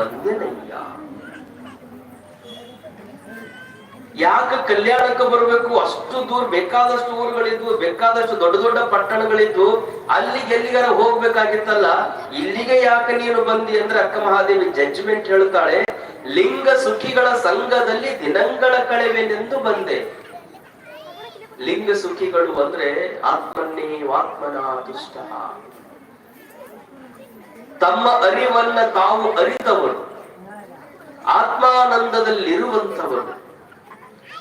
ಬಂದೆನಯ್ಯ ಯಾಕೆ ಕಲ್ಯಾಣಕ್ಕೆ ಬರಬೇಕು? ಅಷ್ಟು ದೂರ ಬೇಕಾದಷ್ಟು ಊರುಗಳಿದ್ವು ಬೇಕಾದಷ್ಟು ದೊಡ್ಡ ದೊಡ್ಡ ಪಟ್ಟಣಗಳಿದ್ವು ಅಲ್ಲಿಗೆ ಎಲ್ಲಿಗಾರ ಹೋಗ್ಬೇಕಾಗಿತ್ತಲ್ಲ? ಇಲ್ಲಿಗೆ ಯಾಕೆ ನೀನು ಬಂದಿ ಅಂದ್ರೆ ಅಕ್ಕ ಮಹಾದೇವಿ ಜಡ್ಜ್ಮೆಂಟ್ ಹೇಳ್ತಾಳೆ, ಲಿಂಗ ಸುಖಿಗಳ ಸಂಘದಲ್ಲಿ ದಿನಂಗಳ ಕಳೆವೆನೆಂದು ಬಂದೆ. ಲಿಂಗ ಸುಖಿಗಳು ಅಂದ್ರೆ ಆತ್ಮನ್ನೇ ವಾತ್ಮನ ತುಷ್ಟ ತಮ್ಮ ಅರಿವನ್ನ ತಾವು ಅರಿತವರು. ಆತ್ಮಾನಂದದಲ್ಲಿರುವಂತವರು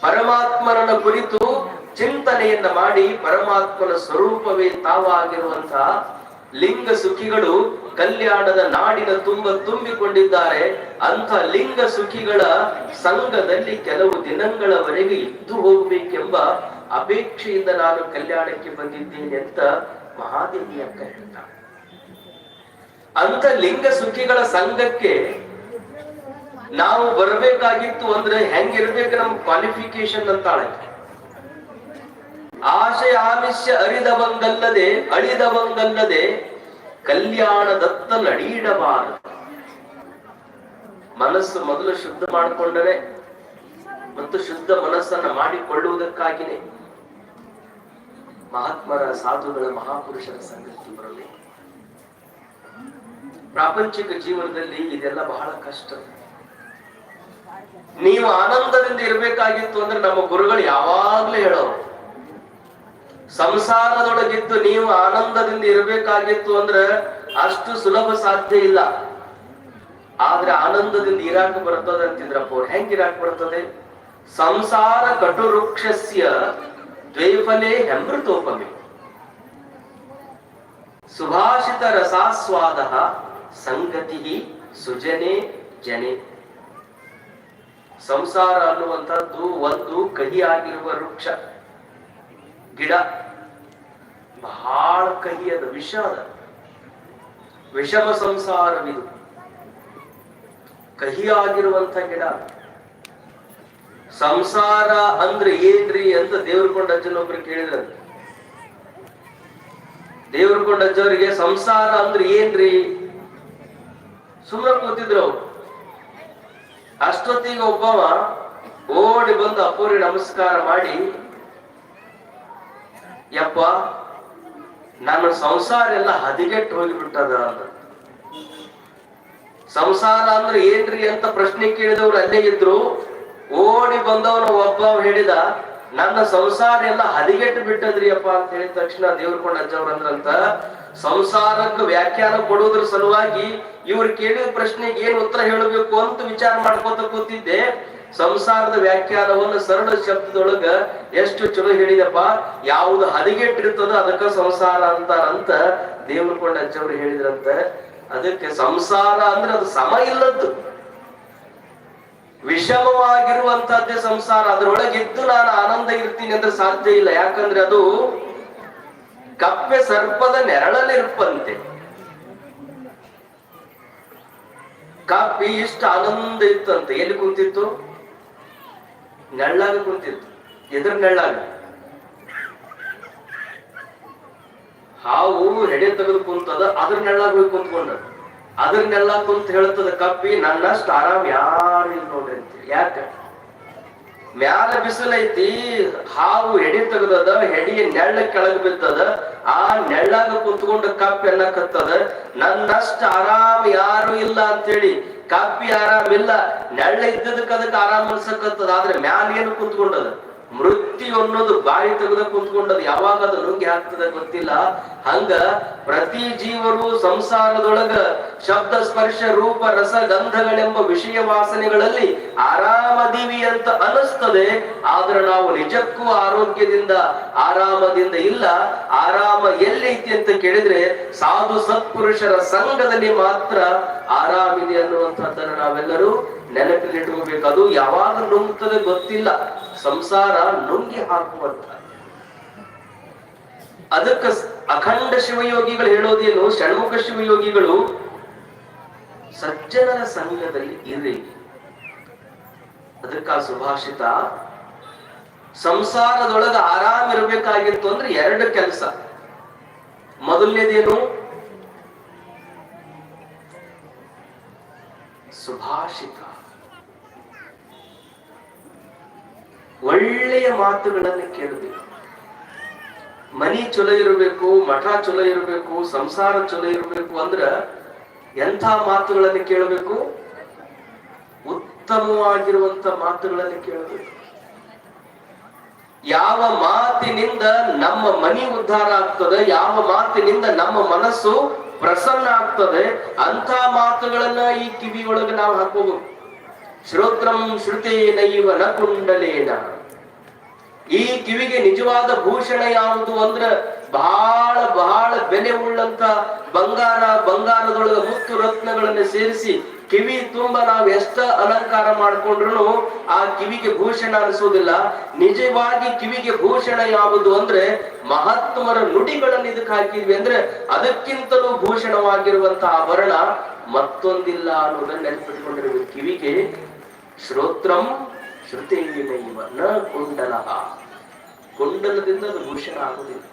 ಪರಮಾತ್ಮನ ಕುರಿತು ಚಿಂತನೆಯನ್ನ ಮಾಡಿ ಪರಮಾತ್ಮನ ಸ್ವರೂಪವೇ ತಾವಾಗಿರುವಂತಹ ಲಿಂಗ ಸುಖಿಗಳು ಕಲ್ಯಾಣದ ನಾಡಿನ ತುಂಬ ತುಂಬಿಕೊಂಡಿದ್ದಾರೆ. ಅಂಥ ಲಿಂಗ ಸುಖಿಗಳ ಸಂಘದಲ್ಲಿ ಕೆಲವು ದಿನಗಳವರೆಗೆ ಇದ್ದು ಹೋಗ್ಬೇಕೆಂಬ ಅಪೇಕ್ಷೆಯಿಂದ ನಾನು ಕಲ್ಯಾಣಕ್ಕೆ ಬಂದಿದ್ದೇನೆ ಅಂತ ಮಹಾದೇವಿ ಅಂತ ಅಂತ ಲಿಂಗ ಸುಖಿಗಳ ಸಂಘಕ್ಕೆ ನಾವು ಬರಬೇಕಾಗಿತ್ತು ಅಂದ್ರೆ ಹೆಂಗಿರ್ಬೇಕು ನಮ್ ಕ್ವಾಲಿಫಿಕೇಶನ್ ಅಂತ ಆಶಯ ಆಮಿಷ್ಯ ಅರಿದವಂಗಲ್ಲದೆ, ಅಳಿದವಂಗಲ್ಲದೆ ಕಲ್ಯಾಣದತ್ತ ನಡೀಡಬಾರದು ಮನಸ್ಸು ಮೊದಲು ಶುದ್ಧ ಮಾಡಿಕೊಂಡರೆ ಮತ್ತು ಶುದ್ಧ ಮನಸ್ಸನ್ನ ಮಾಡಿಕೊಳ್ಳುವುದಕ್ಕಾಗಿನೇ ಮಹಾತ್ಮರ ಸಾಧುಗಳ ಮಹಾಪುರುಷರ ಸಂಗತಿ ಬರಬೇಕು ಪ್ರಾಪಂಚಿಕ ಜೀವನದಲ್ಲಿ ಇದೆಲ್ಲ ಬಹಳ ಕಷ್ಟ. ನೀವು ಆನಂದದಿಂದ ಇರಬೇಕಾಗಿತ್ತು ಅಂದ್ರೆ ನಮ್ಮ ಗುರುಗಳು ಯಾವಾಗ್ಲೂ ಹೇಳೋರು. ಸಂಸಾರದೊಳಗಿದ್ದು ನೀವು ಆನಂದದಿಂದ ಇರಬೇಕಾಗಿತ್ತು ಅಂದ್ರೆ ಅಷ್ಟು ಸುಲಭ ಸಾಧ್ಯ ಇಲ್ಲ. ಆದ್ರೆ ಆನಂದದಿಂದ ಇರಾಕ ಬರ್ತದೆ ಅಂತಿದ್ರಪ್ಪ ಅವ್ರು. ಹೆಂಗ್ ಇರಾಕ ಬರ್ತದೆ? ಸಂಸಾರ ಕಟುವೃಕ್ಷಸ್ಯ ದ್ವೈಫಲೆ ಹೆಮೃತೋಪಮೆ. ಸುಭಾಷಿತ ರಸಾಸ್ವಾದ ಸಂಗತಿ ಸುಜನೆ ಜನೆ. ಸಂಸಾರ ಅನ್ನುವಂಥದ್ದು ಒಂದು ಕಹಿ ಆಗಿರುವ ವೃಕ್ಷ. ಗಿಡ. ಬಹಳ ಕಹಿಯದ ವಿಷ ಅದ. ವಿಷಮ ಸಂಸಾರವಿದು. ಕಹಿಯಾಗಿರುವಂತ ಗಿಡ. ಸಂಸಾರ ಅಂದ್ರೆ ಏನ್ರಿ ಅಂತ ದೇವ್ರಕೊಂಡ ಅಜ್ಜನೊಬ್ರು ಕೇಳಿದ್ರು. ದೇವ್ರಕೊಂಡ ಅಜ್ಜವರಿಗೆ ಸಂಸಾರ ಅಂದ್ರೆ ಏನ್ರಿ? ಸುಮ್ಮನೆ ಕೂತಿದ್ರು ಅವ್ರು. ಅಷ್ಟೊತ್ತಿಗೆ ಒಬ್ಬವ ಓಡಿ ಬಂದು ಅಪ್ಪೋರಿ ನಮಸ್ಕಾರ ಮಾಡಿ, ಯಪ್ಪ, ನನ್ನ ಸಂಸಾರ ಎಲ್ಲ ಹದಿಗೆಟ್ಟು ಹೋಗಿಬಿಟ್ಟದ ಅಂತ. ಸಂಸಾರ ಅಂದ್ರೆ ಏನ್ರಿ ಅಂತ ಪ್ರಶ್ನೆ ಕೇಳಿದವ್ರು ಅಲ್ಲೇ ಇದ್ರು. ಓಡಿ ಬಂದವನ ಒಬ್ಬ ಹೇಳಿದ ನನ್ನ ಸಂಸಾರ ಎಲ್ಲ ಹದಿಗೆಟ್ಟು ಬಿಟ್ಟದ್ರಿ ಅಪ್ಪ ಅಂತ ಹೇಳಿದ ತಕ್ಷಣ ದೇವ್ರಕೊಂಡ ಅಜ್ಜವ್ರ ಅಂದ್ರಂತ, ಸಂಸಾರಕ್ಕೆ ವ್ಯಾಖ್ಯಾನ ಕೊಡುವುದ್ರ ಸಲುವಾಗಿ ಇವ್ರು ಕೇಳಿದ ಪ್ರಶ್ನೆಗೆ ಏನ್ ಉತ್ತರ ಹೇಳಬೇಕು ಅಂತ ವಿಚಾರ ಮಾಡ್ಕೊತ ಕೂತಿದ್ದೆ. ಸಂಸಾರದ ವ್ಯಾಖ್ಯಾನವನ್ನ ಸರಳ ಶಬ್ದದೊಳಗ ಎಷ್ಟು ಚಲೋ ಹೇಳಿದಪ್ಪ, ಯಾವುದು ಹದಿಗೆಟ್ಟಿರ್ತದ ಅದಕ್ಕ ಸಂಸಾರ ಅಂತಾರಂತ ದೇವ್ರ ಕೊಂಡ ಅಜ್ಜವ್ರು ಹೇಳಿದ್ರಂತ. ಅದಕ್ಕೆ ಸಂಸಾರ ಅಂದ್ರೆ ಅದು ಸಮ ಇಲ್ಲದ್ದು. ವಿಷಮವಾಗಿರುವಂತಹದ್ದೇ ಸಂಸಾರ. ಅದರೊಳಗಿದ್ದು ನಾನು ಆನಂದ ಇರ್ತೀನಿ ಅಂದ್ರೆ ಸಾಧ್ಯ ಇಲ್ಲ. ಯಾಕಂದ್ರೆ ಅದು ಕಪ್ಪೆ ಸರ್ಪದ ನೆರಳಲ್ಲಿರ್ಪಂತೆ ಕಪ್ಪಿ ಇಷ್ಟು ಆನಂದ ಇತ್ತಂತೆ. ಎಲ್ಲಿ ಕುಂತಿತ್ತು? ನೆಳ್ಳಾಗ ಕುಂತಿತ್ತು. ಎದುರು ನೆಳ್ಳಾಗ? ಹಾವು ಹೆಡೆ ತೆಗೆದು ಕುಂತದ, ಅದ್ರ ನೆಳ್ಳಾಗ ಹೋಗಿ ಕುಂತ್ಕೊಂಡ ನೆಳ್ಳಾಗ ಕುಂತ ಹೇಳ್ತದ ಕಪ್ಪಿ ನನ್ನಷ್ಟು ಆರಾಮ್ ಯಾರು ಇಲ್ಲ ನೋಡ್ರಿ ಅಂತ ಯಾಕ? ಮ್ಯಾಲ ಬಿಸಿಲೈತಿ ಹಾವು ಎಡಿ ತೆಗದದ ಹೆಡಿಯ ನೆಳ್ಳ ಕೆಳಗ್ ಬಿತ್ತದ ಆ ನೆಳ್ಳಾಗ ಕುಂತ್ಕೊಂಡು ಕಪ್ಪಿ ಅನ್ನಕತ್ತದ ನನ್ನಷ್ಟು ಆರಾಮ್ ಯಾರು ಇಲ್ಲ ಅಂತೇಳಿ. ಕಪ್ಪಿ ಆರಾಮ್ ಇಲ್ಲ ನೆಳ್ಳ ಇದ್ದದಕ್ಕೆ ಅದಕ್ಕೆ ಆರಾಮ್ ಅನ್ಸಕತ್ತದ, ಆದ್ರೆ ಮ್ಯಾಲ ಏನು ಕುಂತ್ಕೊಂಡದ? ಮೃತ್ಯು ಅನ್ನೋದು ಬಾಯಿ ತೆಗೆದ ಕುಂತ್ಕೊಂಡದ್ ಯಾವಾಗ ಅದು ನುಂಗಿ ಹಾಕ್ತದೆ ಗೊತ್ತಿಲ್ಲ. ಹಂಗ ಪ್ರತಿ ಜೀವರು ಸಂಸಾರದೊಳಗ ಶಬ್ದ, ಸ್ಪರ್ಶ, ರೂಪ, ರಸ, ಗಂಧಗಳೆಂಬ ವಿಷಯ ವಾಸನೆಗಳಲ್ಲಿ ಆರಾಮದೀವಿ ಅಂತ ಅನಿಸ್ತದೆ ಆದ್ರೆ ನಾವು ನಿಜಕ್ಕೂ ಆರೋಗ್ಯದಿಂದ ಆರಾಮದಿಂದ ಇಲ್ಲ. ಆರಾಮ ಎಲ್ಲೈತಿ ಅಂತ ಕೇಳಿದ್ರೆ ಸಾಧು ಸತ್ಪುರುಷರ ಸಂಘದಲ್ಲಿ ಮಾತ್ರ ಆರಾಮಿದೆ ಅನ್ನುವಂಥದ್ದನ್ನು ನಾವೆಲ್ಲರೂ ನೆನಪಿಲಿಟ್ಕೋಬೇಕು ಅದು ಯಾವಾಗ ನುಂಗ್ತದೆ ಗೊತ್ತಿಲ್ಲ. ಸಂಸಾರ ನುಂಗಿ ಹಾಕುವಂತ ಅದಕ್ಕ ಅಖಂಡ ಶಿವಯೋಗಿಗಳು ಹೇಳೋದೇನು ಷಣ್ಮುಖ ಶಿವಯೋಗಿಗಳು ಸಜ್ಜನರ ಸಂಘದಲ್ಲಿ ಇರಿ ಅದಕ್ಕ ಸುಭಾಷಿತ, ಸಂಸಾರದೊಳಗ ಆರಾಮ್ ಇರಬೇಕಾಗಿತ್ತು ಅಂದ್ರೆ ಎರಡು ಕೆಲಸ. ಮೊದಲನೇದೇನು? ಸುಭಾಷಿತ. ಒಳ್ಳೆಯ ಮಾತುಗಳನ್ನು ಕೇಳಬೇಕು ಮನಿ ಚಲೋ ಇರಬೇಕು, ಮಠ ಚಲೋ ಇರಬೇಕು, ಸಂಸಾರ ಚಲೋ ಇರಬೇಕು ಅಂದ್ರ ಎಂಥ ಮಾತುಗಳನ್ನು ಕೇಳಬೇಕು? ಉತ್ತಮವಾಗಿರುವಂತ ಮಾತುಗಳನ್ನು ಕೇಳಬೇಕು. ಯಾವ ಮಾತಿನಿಂದ ನಮ್ಮ ಮನಿ ಉದ್ಧಾರ ಆಗ್ತದೆ, ಯಾವ ಮಾತಿನಿಂದ ನಮ್ಮ ಮನಸ್ಸು ಪ್ರಸನ್ನ ಆಗ್ತದೆ ಅಂತ ಮಾತುಗಳನ್ನ ಈ ಕಿವಿಯೊಳಗೆ ನಾವು ಹಾಕೋಬೇಕು ಶ್ರೋತ್ರಂ ಶ್ರುತೇನೈವ ನ ಕುಂಡಲೇನ ಈ ಕಿವಿಗೆ ನಿಜವಾದ ಭೂಷಣ ಯಾವುದು ಅಂದ್ರ ಬಹಳ ಬಹಳ ಬೆಲೆ ಉಳ್ಳಂತ ಬಂಗಾರ ಬಂಗಾರದೊಳಗ ಮುತ್ತು ರತ್ನಗಳನ್ನು ಸೇರಿಸಿ ಕಿವಿ ತುಂಬ ನಾವು ಎಷ್ಟ ಅಲಂಕಾರ ಮಾಡಿಕೊಂಡ್ರು ಆ ಕಿವಿಗೆ ಭೂಷಣ ಅನಿಸೋದಿಲ್ಲ ನಿಜವಾಗಿ ಕಿವಿಗೆ ಭೂಷಣ ಯಾವುದು ಅಂದ್ರೆ ಮಹಾತ್ಮರ ನುಡಿಗಳನ್ನು ಇದಕ್ಕೆ ಹಾಕಿದ್ವಿ ಅಂದ್ರೆ ಅದಕ್ಕಿಂತಲೂ ಭೂಷಣವಾಗಿರುವಂತಹ ಆಭರಣ ಮತ್ತೊಂದಿಲ್ಲ ಅನ್ನೋದನ್ನ ನೆನಪಿಟ್ಕೊಂಡಿರ್ಬೇಕು ಕಿವಿಗೆ ಶ್ರೋತ್ರಂ ಶ್ರುತೇನೈವ ನ ಕುಂಡಲ. ಕುಂಡಲದಿಂದ ಅದು ಭೂಷಣ ಆಗುದಿಲ್ಲ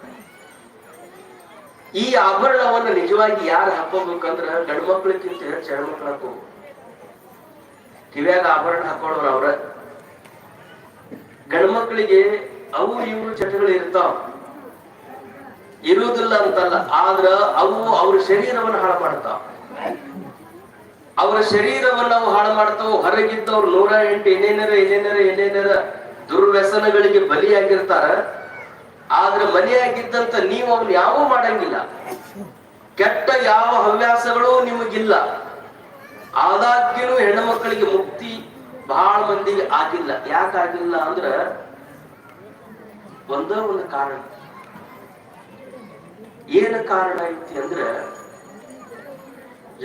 ಈ ಆಭರಣವನ್ನು ನಿಜವಾಗಿ ಯಾರು ಹಾಕೋಬೇಕಂದ್ರ ಗಂಡು ಮಕ್ಳಿಗಿಂತ ಹೆಚ್ಚು ಹೆಣ್ಮಕ್ಳು ಹಾಕೋಬೇಕು ಕಿವ್ಯಾಗ ಆಭರಣ ಹಾಕೊಳ್ಳೋರು ಅವ್ರ. ಗಂಡು ಮಕ್ಕಳಿಗೆ ಅವು ಇವು ಚಟಗಳು ಇರ್ತಾವ. ಇರುವುದಿಲ್ಲ ಅಂತಲ್ಲ, ಆದ್ರ ಅವು ಅವ್ರ ಶರೀರವನ್ನು ಹಾಳು ಮಾಡ್ತಾವ. ಅವರ ಶರೀರವನ್ನು ನಾವು ಹಾಳು ಮಾಡ್ತಾವ, ಹೊರಗಿದ್ದವ್ರು ನೂರ ಎಂಟು ಏನೇನರ ಏನೇನರ ಏನೇನರ ದುರ್ವ್ಯಸನಗಳಿಗೆ ಬಲಿಯಾಗಿರ್ತಾರ. ಆದ್ರೆ ಮನೆಯಾಗಿದ್ದಂತ ನೀವು ಅವ್ನ ಯಾವೂ ಮಾಡಂಗಿಲ್ಲ. ಕೆಟ್ಟ ಯಾವ ಹವ್ಯಾಸಗಳು ನಿಮಗಿಲ್ಲ. ಆದಾಗ್ಯೂ ಹೆಣ್ಣು ಮಕ್ಕಳಿಗೆ ಮುಕ್ತಿ ಬಹಳ ಮಂದಿಗೆ ಆಗಿಲ್ಲ. ಯಾಕಾಗಿಲ್ಲ ಅಂದ್ರ ಒಂದೇ ಒಂದು ಕಾರಣ. ಏನು ಕಾರಣ ಐತಿ ಅಂದ್ರ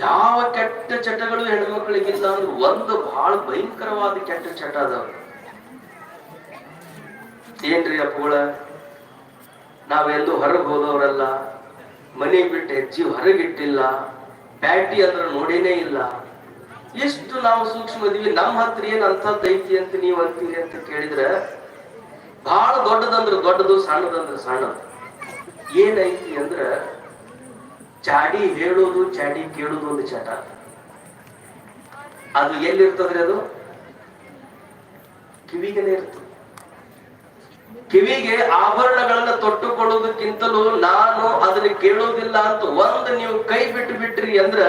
ಯಾವ ಕೆಟ್ಟ ಚಟಗಳು ಹೆಣ್ಮಕ್ಳಿಗಿಲ್ಲ ಅಂದ್ರೆ ಒಂದು ಬಹಳ ಭಯಂಕರವಾದ ಕೆಟ್ಟ ಚಟ ಅದಾವ ಏನ್ರಿ ಅಪ್ಪುಗಳ ನಾವೆಂದು ಹೊರಗೆ ಹೋದವರಲ್ಲ ಮನೆ ಬಿಟ್ಟು ಹೆಚ್ಚಿ ಹೊರಗಿಟ್ಟಿಲ್ಲ, ಪ್ಯಾಟಿ ಅಂದ್ರೆ ನೋಡೇನೇ ಇಲ್ಲ. ಎಷ್ಟು ನಾವು ಸೂಕ್ಷ್ಮ ಇದೀವಿ, ನಮ್ಮ ಹತ್ರ ಏನ್ ಅಂತದ್ದು ಐತಿ ಅಂತ ನೀವ್ ಅಂತೀರಿ ಅಂತ ಕೇಳಿದ್ರೆ ಬಹಳ ದೊಡ್ಡದಂದ್ರೆ ದೊಡ್ಡದು, ಸಣ್ಣದಂದ್ರೆ ಸಣ್ಣದು. ಏನೈತಿ ಅಂದ್ರ ಚಾಡಿ ಹೇಳೋದು, ಚಾಡಿ ಕೇಳೋದು ಒಂದು ಚಟ. ಅದು ಎಲ್ಲಿರ್ತದ್ರಿ ಅದು? ಕಿವಿಗೆನೆ ಇರ್ತದೆ. ಕಿವಿಗೆ ಆಭರಣಗಳನ್ನ ತೊಟ್ಟುಕೊಳ್ಳೋದಕ್ಕಿಂತಲೂ ನಾನು ಅದನ್ನ ಕೇಳೋದಿಲ್ಲ ಅಂತ ಒಂದು ನೀವು ಕೈ ಬಿಟ್ಟು ಬಿಟ್ರಿ ಅಂದ್ರ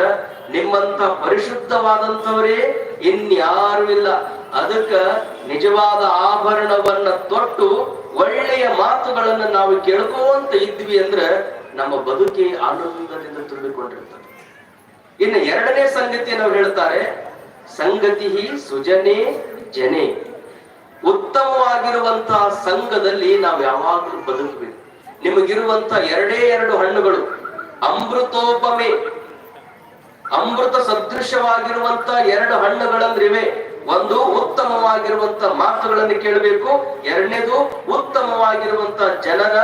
ನಿಮ್ಮಂತ ಪರಿಶುದ್ಧವಾದಂತವರೇ ಇನ್ಯಾರು ಇಲ್ಲ. ಅದಕ್ಕ ನಿಜವಾದ ಆಭರಣವನ್ನ ತೊಟ್ಟು ಒಳ್ಳೆಯ ಮಾತುಗಳನ್ನ ನಾವು ಕೇಳ್ಕೋಂತ ಇದ್ವಿ ಅಂದ್ರ ನಮ್ಮ ಬದುಕಿ ಆನಂದದಿಂದ ತುಂಬಿಕೊಂಡಿರ್ತದೆ ಇನ್ನು ಎರಡನೇ ಸಂಗತಿ ನಾವು ಹೇಳ್ತಾರೆ, ಸಂಗತಿ ಸುಜನೆ ಜನೆ. ಉತ್ತಮವಾಗಿರುವಂತಹ ಸಂಘದಲ್ಲಿ ನಾವು ಯಾವಾಗಲೂ ಬದುಕಬೇಕು. ನಿಮಗಿರುವಂತ ಎರಡೇ ಎರಡು ಹಣ್ಣುಗಳು, ಅಮೃತೋಪಮೆ. ಅಮೃತ ಸದೃಶವಾಗಿರುವಂತ ಎರಡು ಹಣ್ಣುಗಳಂದ್ರಿವೆ. ಒಂದು ಉತ್ತಮವಾಗಿರುವಂತ ಮಾತುಗಳನ್ನು ಕೇಳಬೇಕು, ಎರಡನೇದು ಉತ್ತಮವಾಗಿರುವಂತ ಜನರ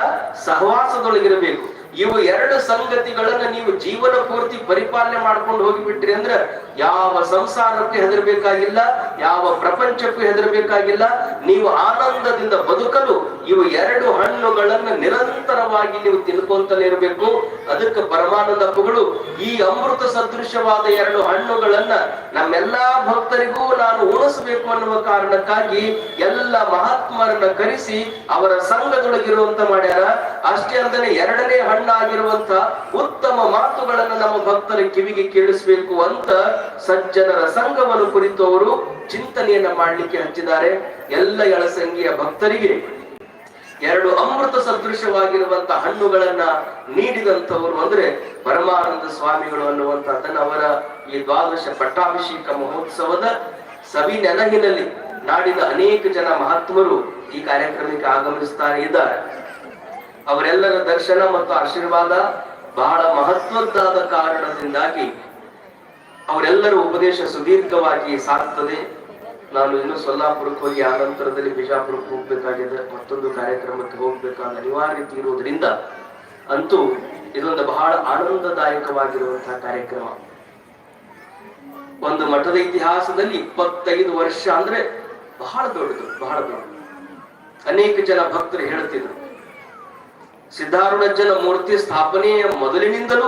ಸಹವಾಸದೊಳಗಿರಬೇಕು. ಇವು ಎರಡು ಸಂಗತಿಗಳನ್ನ ನೀವು ಜೀವನ ಪೂರ್ತಿ ಪರಿಪಾಲನೆ ಮಾಡ್ಕೊಂಡು ಹೋಗಿಬಿಟ್ರಿ ಅಂದ್ರೆ ಯಾವ ಸಂಸಾರಕ್ಕೆ ಹೆದರ್ಬೇಕಾಗಿಲ್ಲ, ಯಾವ ಪ್ರಪಂಚಕ್ಕೂ ಹೆದರ್ಬೇಕಾಗಿಲ್ಲ. ನೀವು ಆನಂದದಿಂದ ಬದುಕಲು ಇವು ಎರಡು ಹಣ್ಣುಗಳನ್ನ ನಿರಂತರವಾಗಿ ನೀವು ತಿನ್ಕೊಂತಲೇ ಇರಬೇಕು. ಅದಕ್ಕೆ ಪರಮಾನಂದ ಹಬ್ಬಗಳು ಈ ಅಮೃತ ಸದೃಶವಾದ ಎರಡು ಹಣ್ಣುಗಳನ್ನ ನಮ್ಮೆಲ್ಲಾ ಭಕ್ತರಿಗೂ ನಾನು ಉಣಿಸಬೇಕು ಅನ್ನುವ ಕಾರಣಕ್ಕಾಗಿ ಎಲ್ಲ ಮಹಾತ್ಮರನ್ನ ಕರೆಸಿ ಅವರ ಸಂಘದೊಳಗಿರುವಂತ ಮಾಡ್ಯಾರ. ಅಷ್ಟೇ ಅಲ್ಲದೆ ಎರಡನೇ ಹಣ್ಣಾಗಿರುವಂತ ಉತ್ತಮ ಮಾತುಗಳನ್ನು ನಮ್ಮ ಭಕ್ತರ ಕಿವಿಗೆ ಕೇಳಿಸ್ಬೇಕು ಅಂತ ಸಜ್ಜನರ ಸಂಘವನ್ನು ಕುರಿತು ಅವರು ಚಿಂತನೆಯನ್ನ ಮಾಡ್ಲಿಕ್ಕೆ ಹಚ್ಚಿದ್ದಾರೆ. ಎಲ್ಲ ಎಳಸಂಗಿಯ ಭಕ್ತರಿಗೆ ಎರಡು ಅಮೃತ ಸದೃಶವಾಗಿರುವಂತ ಹಣ್ಣುಗಳನ್ನ ನೀಡಿದಂತವರು ಅಂದ್ರೆ ಪರಮಾನಂದ ಸ್ವಾಮಿಗಳು ಅನ್ನುವಂತ ಅವರ ಈ ದ್ವಾದಶ ಪಟ್ಟಾಭಿಷೇಕ ಮಹೋತ್ಸವದ ಸವಿ ನೆನಹಿನಲ್ಲಿ ನಾಡಿದ ಅನೇಕ ಜನ ಮಹಾತ್ಮರು ಈ ಕಾರ್ಯಕ್ರಮಕ್ಕೆ ಆಗಮಿಸ್ತಾ ಇದ್ದಾರೆ. ಅವರೆಲ್ಲರ ದರ್ಶನ ಮತ್ತು ಆಶೀರ್ವಾದ ಬಹಳ ಮಹತ್ವದ್ದಾದ ಕಾರಣದಿಂದಾಗಿ ಅವರೆಲ್ಲರ ಉಪದೇಶ ಸುದೀರ್ಘವಾಗಿ ಸಾಗ್ತದೆ ನಾನು ಇನ್ನು ಸೊಲ್ಲಾಪುರಕ್ಕೆ ಹೋಗಿ ಆ ನಂತರದಲ್ಲಿ ಬಿಜಾಪುರಕ್ಕೆ ಹೋಗ್ಬೇಕಾಗಿದೆ. ಮತ್ತೊಂದು ಕಾರ್ಯಕ್ರಮಕ್ಕೆ ಹೋಗ್ಬೇಕಾದ ಅನಿವಾರ್ಯತೆ ಇರುವುದರಿಂದ ಅಂತೂ ಇದೊಂದು ಬಹಳ ಆನಂದದಾಯಕವಾಗಿರುವಂತಹ ಕಾರ್ಯಕ್ರಮ. ಒಂದು ಮಠದ ಇತಿಹಾಸದಲ್ಲಿ ಇಪ್ಪತ್ತೈದು ವರ್ಷ ಅಂದ್ರೆ ಬಹಳ ದೊಡ್ಡದು ಬಹಳ ದೊಡ್ಡದು. ಅನೇಕ ಜನ ಭಕ್ತರು ಹೇಳ್ತಿದ್ರು ಸಿದ್ಧಾರೂಢಜ್ಜನ ಮೂರ್ತಿ ಸ್ಥಾಪನೆಯ ಮೊದಲಿನಿಂದಲೂ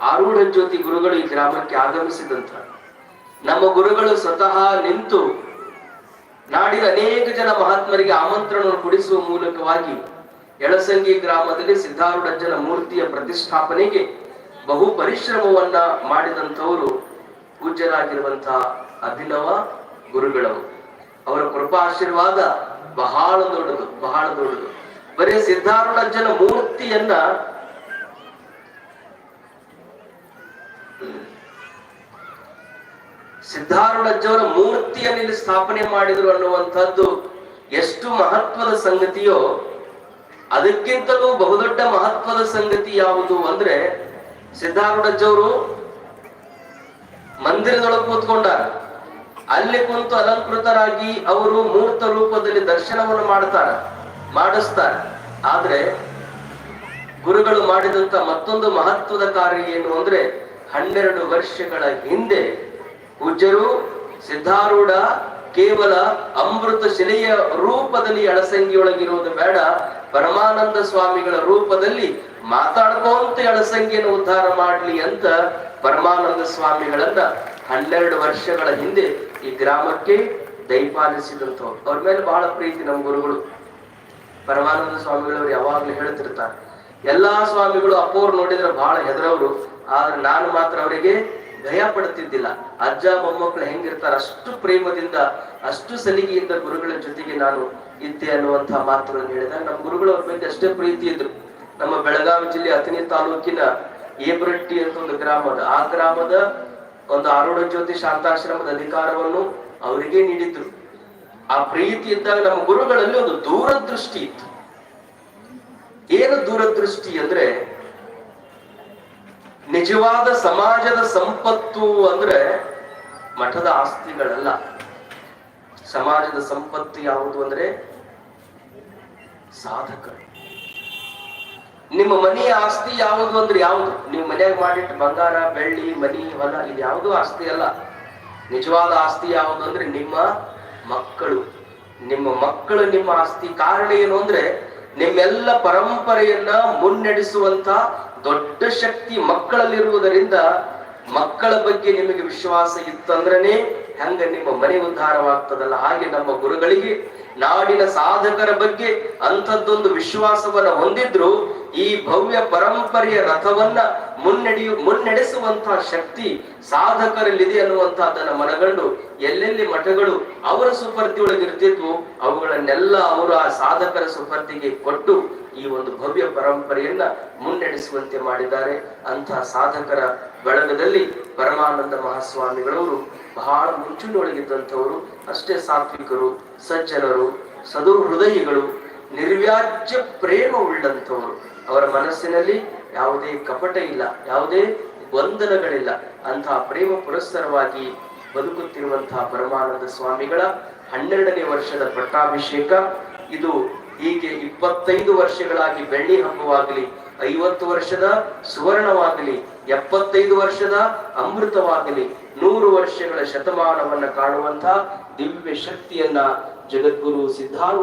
ಆರೂಢ ಜ್ಯೋತಿ ಗುರುಗಳು ಈ ಗ್ರಾಮಕ್ಕೆ ಆಗಮಿಸಿದಂತ. ನಮ್ಮ ಗುರುಗಳು ಸ್ವತಃ ನಿಂತು ನಾಡಿನ ಅನೇಕ ಜನ ಮಹಾತ್ಮರಿಗೆ ಆಮಂತ್ರಣವನ್ನು ಕೊಡಿಸುವ ಮೂಲಕವಾಗಿ ಎಳಸಂಗಿ ಗ್ರಾಮದಲ್ಲಿ ಸಿದ್ಧಾರೂಢಜ್ಜನ ಮೂರ್ತಿಯ ಪ್ರತಿಷ್ಠಾಪನೆಗೆ ಬಹು ಪರಿಶ್ರಮವನ್ನ ಮಾಡಿದಂಥವರು ಪೂಜ್ಯರಾಗಿರುವಂತಹ ಅಭಿನವ ಗುರುಗಳವರು. ಅವರ ಕೃಪಾ ಆಶೀರ್ವಾದ ಬಹಳ ದೊಡ್ಡದು ಬಹಳ ದೊಡ್ಡದು. ಬರೀ ಸಿದ್ಧಾರೂಢಜ್ಜನ ಮೂರ್ತಿಯನ್ನ ಸಿದ್ಧಾರೂಢಜ್ಜವರ ಮೂರ್ತಿಯನ್ನು ಇಲ್ಲಿ ಸ್ಥಾಪನೆ ಮಾಡಿದ್ರು ಅನ್ನುವಂಥದ್ದು ಎಷ್ಟು ಮಹತ್ವದ ಸಂಗತಿಯೋ ಅದಕ್ಕಿಂತಲೂ ಬಹುದೊಡ್ಡ ಮಹತ್ವದ ಸಂಗತಿ ಯಾವುದು ಅಂದ್ರೆ ಸಿದ್ಧಾರೂಢಜ್ಜವರು ಮಂದಿರದೊಳಗೆ ಕೂತ್ಕೊಂಡಾರ. ಅಲ್ಲಿ ಕುಂತು ಅಲಂಕೃತರಾಗಿ ಅವರು ಮೂರ್ತ ರೂಪದಲ್ಲಿ ದರ್ಶನವನ್ನು ಮಾಡ್ತಾರ. ಮಾಡಿಸ್ತಾರೆ. ಆದ್ರೆ ಗುರುಗಳು ಮಾಡಿದಂತ ಮತ್ತೊಂದು ಮಹತ್ವದ ಕಾರ್ಯ ಏನು ಅಂದ್ರೆ ಹನ್ನೆರಡು ವರ್ಷಗಳ ಹಿಂದೆ ಪೂಜ್ಯರು ಸಿದ್ಧಾರೂಢ ಕೇವಲ ಅಮೃತ ಶಿಲೆಯ ರೂಪದಲ್ಲಿ ಅಳಸಂಗಿಯೊಳಗಿರುವುದು ಬೇಡ, ಪರಮಾನಂದ ಸ್ವಾಮಿಗಳ ರೂಪದಲ್ಲಿ ಮಾತಾಡ್ಕೊಂತ ಅಳಸಂಗಿಯನ್ನು ಉದ್ಧಾರ ಮಾಡ್ಲಿ ಅಂತ ಪರಮಾನಂದ ಸ್ವಾಮಿಗಳನ್ನ ಹನ್ನೆರಡು ವರ್ಷಗಳ ಹಿಂದೆ ಈ ಗ್ರಾಮಕ್ಕೆ ದಯಪಾಲಿಸಿದಂಥವ್ರು. ಅವ್ರ ಮೇಲೆ ಬಹಳ ಪ್ರೀತಿ ನಮ್ಮ ಗುರುಗಳು. ಪರಮಾನಂದ ಸ್ವಾಮಿಗಳವ್ರು ಯಾವಾಗ್ಲೂ ಹೇಳ್ತಿರ್ತಾರೆ, ಎಲ್ಲಾ ಸ್ವಾಮಿಗಳು ಅಪ್ಪವ್ರು ನೋಡಿದ್ರೆ ಬಹಳ ಹೆದರವ್ರು, ಆದ್ರೆ ನಾನು ಮಾತ್ರ ಅವರಿಗೆ ಭಯ ಪಡುತ್ತಿದ್ದಿಲ್ಲ. ಅಜ್ಜ ಮೊಮ್ಮಕ್ಕಳು ಹೆಂಗಿರ್ತಾರ, ಅಷ್ಟು ಪ್ರೇಮದಿಂದ, ಅಷ್ಟು ಸಲಿಗೆಯಿಂದ ಗುರುಗಳ ಜೊತೆಗೆ ನಾನು ಇದ್ದೆ ಅನ್ನುವಂತಹ ಮಾತುಗಳನ್ನು ಹೇಳಿದಾಗ ನಮ್ಮ ಗುರುಗಳು ಅವ್ರ ಮೇಲೆ ಅಷ್ಟೇ ಪ್ರೀತಿ ಇದ್ರು. ನಮ್ಮ ಬೆಳಗಾವಿ ಜಿಲ್ಲೆ ಅಥಣಿ ತಾಲೂಕಿನ ಏಬ್ರಟ್ಟಿ ಅಂತ ಒಂದು ಗ್ರಾಮದ ಆ ಗ್ರಾಮದ ಒಂದು ಆರೂಢ ಜ್ಯೋತಿ ಶಾಂತಾಶ್ರಮದ ಅಧಿಕಾರವನ್ನು ಅವರಿಗೆ ನೀಡಿದ್ರು. ಆ ಪ್ರೀತಿ ಇದ್ದಾಗ ನಮ್ಮ ಗುರುಗಳಲ್ಲಿ ಒಂದು ದೂರದೃಷ್ಟಿ ಇತ್ತು. ಏನು ದೂರದೃಷ್ಟಿ ಅಂದ್ರೆ ನಿಜವಾದ ಸಮಾಜದ ಸಂಪತ್ತು ಅಂದ್ರೆ ಮಠದ ಆಸ್ತಿಗಳಲ್ಲ. ಸಮಾಜದ ಸಂಪತ್ತು ಯಾವುದು ಅಂದ್ರೆ ಸಾಧಕರು. ನಿಮ್ಮ ಮನೆಯ ಆಸ್ತಿ ಯಾವುದು ಅಂದ್ರೆ ಯಾವುದು? ನೀವು ಮನೆಯಾಗ ಮಾಡಿಟ್ಟ ಬಂಗಾರ, ಬೆಳ್ಳಿ, ಮನಿ, ಹೊಲ, ಇದು ಯಾವುದು ಆಸ್ತಿ ಅಲ್ಲ. ನಿಜವಾದ ಆಸ್ತಿ ಯಾವುದು ಅಂದ್ರೆ ನಿಮ್ಮ ಮಕ್ಕಳು. ನಿಮ್ಮ ಮಕ್ಕಳು ನಿಮ್ಮ ಆಸ್ತಿ ಕಾರಣ ಏನು ಅಂದ್ರೆ ನಿಮ್ಮೆಲ್ಲ ಪರಂಪರೆಯನ್ನ ಮುನ್ನಡೆಸುವಂತ ದೊಡ್ಡ ಶಕ್ತಿ ಮಕ್ಕಳಲ್ಲಿರುವುದರಿಂದ ಮಕ್ಕಳ ಬಗ್ಗೆ ನಿಮಗೆ ವಿಶ್ವಾಸ ಇತ್ತಂದ್ರನೇ ಹೆಂಗ ನಿಮ್ಮ ಮನೆ ಉದ್ಧಾರವಾಗ್ತದಲ್ಲ. ಹಾಗೆ ನಮ್ಮ ಗುರುಗಳಿಗೆ ನಾಡಿನ ಸಾಧಕರ ಬಗ್ಗೆ ಅಂಥದ್ದೊಂದು ವಿಶ್ವಾಸವನ್ನ ಹೊಂದಿದ್ರು ಈ ಭವ್ಯ ಪರಂಪರೆಯ ರಥವನ್ನ ಮುನ್ನಡೆಯು ಮುನ್ನಡೆಸುವಂತಹ ಶಕ್ತಿ ಸಾಧಕರಲ್ಲಿದೆ ಅನ್ನುವಂತಹದನ್ನ ಮನಗಂಡು ಎಲ್ಲೆಲ್ಲಿ ಮಠಗಳು ಅವರ ಸುಪರ್ತಿಯೊಳಗೆ ಇರ್ತಿದ್ವು ಅವುಗಳನ್ನೆಲ್ಲ ಅವರು ಆ ಸಾಧಕರ ಸುಪರ್ತಿಗೆ ಕೊಟ್ಟು ಈ ಒಂದು ಭವ್ಯ ಪರಂಪರೆಯನ್ನ ಮುನ್ನಡೆಸುವಂತೆ ಮಾಡಿದ್ದಾರೆ. ಅಂತಹ ಸಾಧಕರ ಬಳಗದಲ್ಲಿ ಪರಮಾನಂದ ಮಹಾಸ್ವಾಮಿಗಳವರು ಬಹಳ ಮುಂಚೂಣಿಯೊಳಗಿದ್ದಂಥವರು, ಅಷ್ಟೇ ಸಾತ್ವಿಕರು, ಸಜ್ಜನರು ಸದು ಹೃದಯಿಗಳು ನಿರ್ವ್ಯಾಜ್ಯ ಪ್ರೇಮ ಉಳ್ಳಂಥವರು. ಅವರ ಮನಸ್ಸಿನಲ್ಲಿ ಯಾವುದೇ ಕಪಟ ಇಲ್ಲ, ಯಾವುದೇ ಬಂಧನಗಳಿಲ್ಲ ಅಂತಹ ಪ್ರೇಮ ಪುರಸ್ಸರವಾಗಿ ಬದುಕುತ್ತಿರುವಂತಹ ಪರಮಾನಂದ ಸ್ವಾಮಿಗಳ ಹನ್ನೆರಡನೇ ವರ್ಷದ ಪಟ್ಟಾಭಿಷೇಕ, ಇದು ಹೀಗೆ ಇಪ್ಪತ್ತೈದು ವರ್ಷಗಳಾಗಿ ಬೆಳ್ಳಿ ಹಬ್ಬವಾಗಲಿ, ಐವತ್ತು ವರ್ಷದ ಸುವರ್ಣವಾಗಲಿ, ಎಪ್ಪತ್ತೈದು ವರ್ಷದ ಅಮೃತವಾಗಲಿ, ನೂರು ವರ್ಷಗಳ ಶತಮಾನವನ್ನ ಕಾಣುವಂತಹ ದಿವ್ಯ ಶಕ್ತಿಯನ್ನ ಜಗದ್ಗುರು ಸಿದ್ಧಾರೂಢ